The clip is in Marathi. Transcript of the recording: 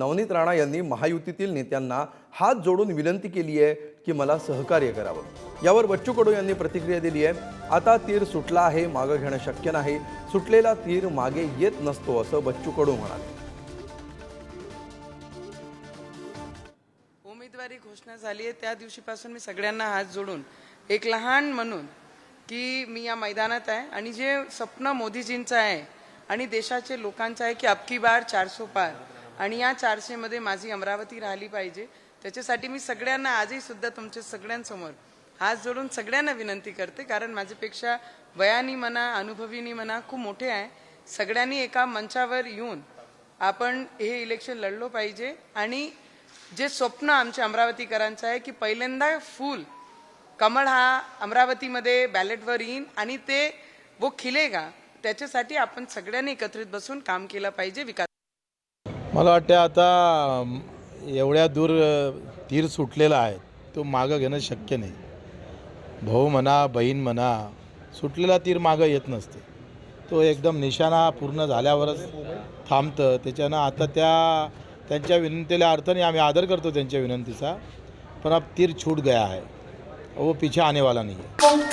नवनीत राणा यांनी महायुतीतील नेत्यांना हात जोडून विनंती केली आहे की मला सहकार्य करावं. यावर बच्चू कडू यांनी प्रतिक्रिया दिली आहे आता तीर सुटला आहे मागं घेणं शक्य नाही सुटलेला तीर मागे येत नसतो असं बच्चू कडू म्हणाले. उमेदवारी घोषणा झाली आहे त्या दिवशीपासून मी सगळ्यांना हात जोडून एक लहान म्हणून की मी या मैदानात आहे आणि जे स्वप्न मोदीजींचं आहे आणि देशाचे लोकांचं आहे की अबकी बार चारसो पार. आणि या चारशेमध्ये माझी अमरावती राहिली पाहिजे. त्याच्यासाठी मी सगळ्यांना आजही सुद्धा तुमच्या सगळ्यांसमोर हात जोडून सगळ्यांना विनंती करते. कारण माझ्यापेक्षा वयानी म्हणा अनुभवीनी म्हणा खूप मोठे आहे. सगळ्यांनी एका मंचावर येऊन आपण हे इलेक्शन लढलो पाहिजे. आणि जे स्वप्न आमच्या अमरावतीकरांचं आहे की पहिल्यांदा फूल कमळ हा अमरावतीमध्ये बॅलेटवर येईन आणि ते वो खिलेगा. त्याच्यासाठी आपण सगळ्यांनी एकत्रित बसून काम केलं पाहिजे. विकास मला वाटतं आता एवढ्या दूर तीर सुटलेला आहे तो मागं घेणं शक्य नाही. भाऊ म्हणा बहीण म्हणा सुटलेला तीर मागं येत नसते. तो एकदम निशाणा पूर्ण झाल्यावरच थांबतं. त्याच्यानं आता त्या त्यांच्या विनंतीला अर्थाने आम्ही आदर करतो त्यांच्या विनंतीचा पण अब तीर छूट गया आहे वो पीछे आने वाला आहे